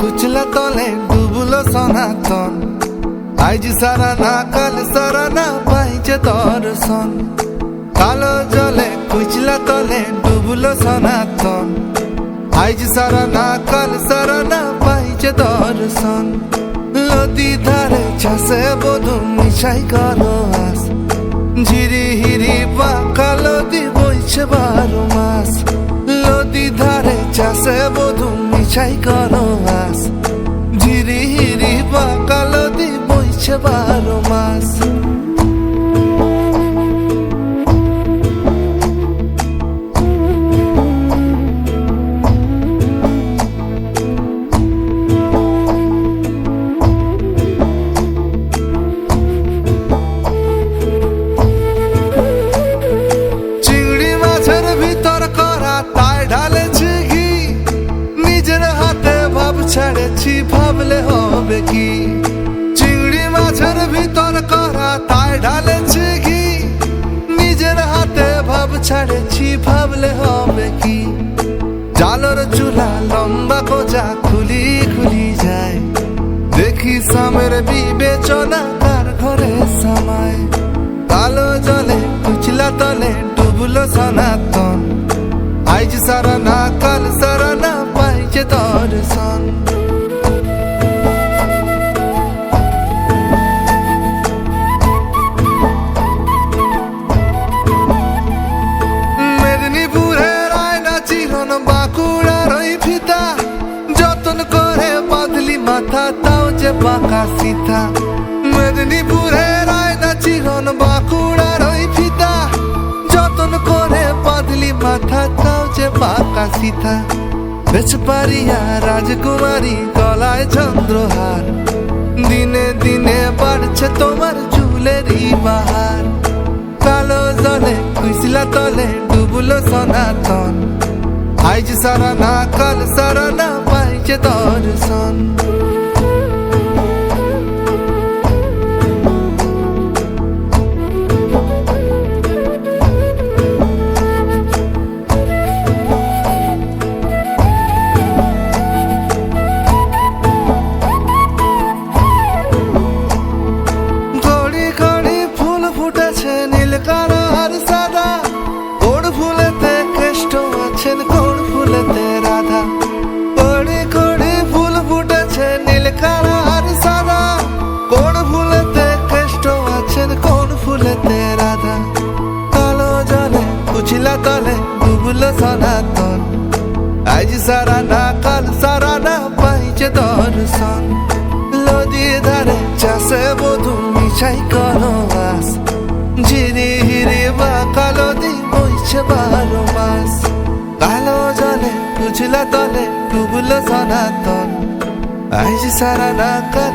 খুঁজলা তলে ডুবলো সনাতন। আজ সারা না, কাল সারা না পাইছে দর্শন। কালো জলে খুঁজলা তলে ডুবলো সনাতন। আজ সারা না, কাল সারা না পাইছে দর্শন। নদী ধারে চাষে বধু মিশাই করো আস। ঝিরি হিরি পাকা লদি বইছে বারো মাস। নদী ধারে চাষে বধু মিশাই করো ছেড়েছি, ভাবলে হবে কি? চিংড়ি মাছের ভিতর করা, তাই ঢালেছি ঘি। নিজের হাতে ভাব ছেড়েছি, ভাবলে হবে কি? জালর চুলা লম্বা কোজা খুলি খুলি যায়। দেখি সামের বিবেচনা তার ঘরে সামায়। কালো জলে, কুচলা তলে ডুবলো সনাতন। আজ সারা না কাল সারা না পাইছে দর্শন মেদিনীপুরের আয়না চিরন বাঁকুড়ার ওই মাথা, তাও যে বাঁকা সিথা মেদিনীপুরের আয়না চিরন বাঁকুড়ার বাঁকা সীতা বেশ পারিয়া রাজকুমারী, গলায় চন্দ্রহার। দিনে দিনে বাড়ছে তোমার চুলেরই বাহার। কালো জলে কুইসলা তলে ডুবলো সনাতন। আইজ সারা না কাল সারা না পাইছে দর্শন আজ সারা না কাল সারা না পাইছে দর্শন নদী ধারে চাষে বধু মিছাই করো বাস ঝিরি হিরি বা কালো দিন বইছে বারো মাস কালো জলে বুঝলা তলে ডুবলো সনাতন আজ সারা না কাল